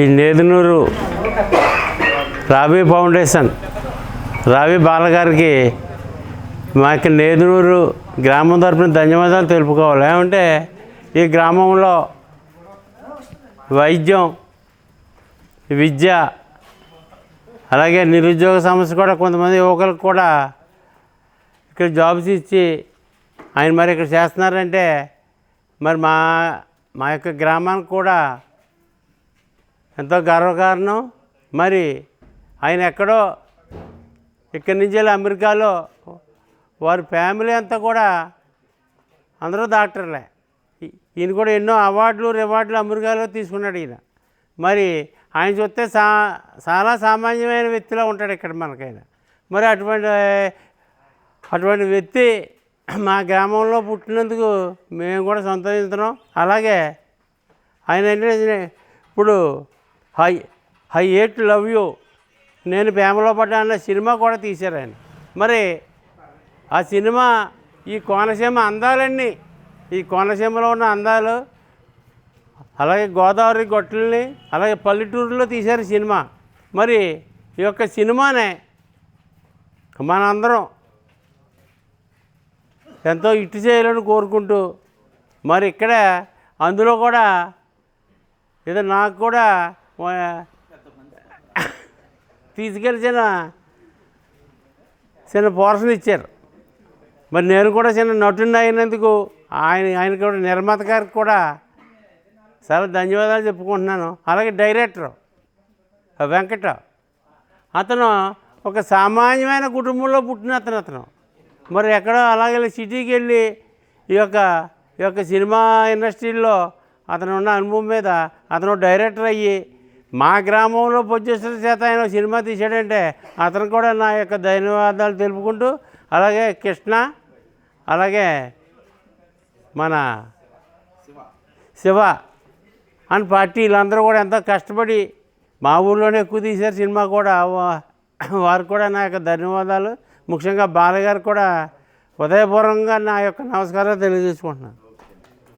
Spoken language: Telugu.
ఈ నేదునూరు రాబీ ఫౌండేషన్ రావి బాలగారికి మాకు నేదునూరు గ్రామం తరపున ధన్యవాదాలు తెలుపుకోవాలి. ఏమంటే ఈ గ్రామంలో వైద్యం విద్య అలాగే నిరుద్యోగ సమస్య కూడా కొంతమంది యువకులకు కూడా ఇక్కడ జాబ్స్ ఇచ్చి ఆయన మరి ఇక్కడ చేస్తున్నారంటే మరి మా మా యొక్క గ్రామానికి కూడా ఎంతో గర్వకారణం. మరి ఆయన ఎక్కడో ఇక్కడి నుంచి వెళ్ళి అమెరికాలో వారి ఫ్యామిలీ అంతా కూడా అందరూ డాక్టర్లే. ఈయన కూడా ఎన్నో అవార్డులు రివార్డులు అమెరికాలో తీసుకున్నాడు ఈయన. మరి ఆయన చూస్తే సా చాలా సామాన్యమైన వ్యక్తిలో ఉంటాడు ఇక్కడ మనకైన. మరి అటువంటి అటువంటి వ్యక్తి మా గ్రామంలో పుట్టినందుకు మేము కూడా సంతోషిస్తున్నాం. అలాగే ఆయన ఏంటంటే ఇప్పుడు హై హై ఏట్ లవ్ యూ. నేను ప్రేమలో పడ్డా అన్న సినిమా కూడా తీశారు ఆయన. మరి ఆ సినిమా ఈ కోనసీమ అందాలన్నీ ఈ కోనసీమలో ఉన్న అందాలు అలాగే గోదావరి గొట్టల్ని అలాగే పల్లెటూరులో తీశారు సినిమా. మరి ఈ యొక్క సినిమానే మనందరం ఎంతో ఇట్టు చేయాలని కోరుకుంటూ మరి ఇక్కడ అందులో కూడా ఏదో నాకు కూడా తీసుకెళ్ళి చిన్న చిన్న పోర్షన్ ఇచ్చారు. మరి నేను కూడా చిన్న నటుడిని అయినందుకు ఆయన ఆయన కూడా నిర్మాత గారికి కూడా చాలా ధన్యవాదాలు చెప్పుకుంటున్నాను. అలాగే డైరెక్టర్ వెంకట. అతను ఒక సామాన్యమైన కుటుంబంలో పుట్టిన అతను అతను. మరి ఎక్కడో అలాగే సిటీకి వెళ్ళి ఈ యొక్క ఈ యొక్క సినిమా ఇండస్ట్రీలో అతను ఉన్న అనుభవం మీద అతను డైరెక్టర్ అయ్యి మా గ్రామంలో పొచ్చేసిన చేత ఆయన సినిమా తీశాడంటే అతను కూడా నా యొక్క ధన్యవాదాలు తెలుపుకుంటూ అలాగే కృష్ణ అలాగే మన శివ అని పార్టీ వీళ్ళందరూ కూడా ఎంతో కష్టపడి మా ఊళ్ళోనే ఎక్కువ తీశారు సినిమా కూడా. వారు కూడా నా యొక్క ధన్యవాదాలు. ముఖ్యంగా బాలగారు కూడా ఉదయపూర్వకంగా నా యొక్క నమస్కారాలు తెలియజేసుకుంటున్నాను.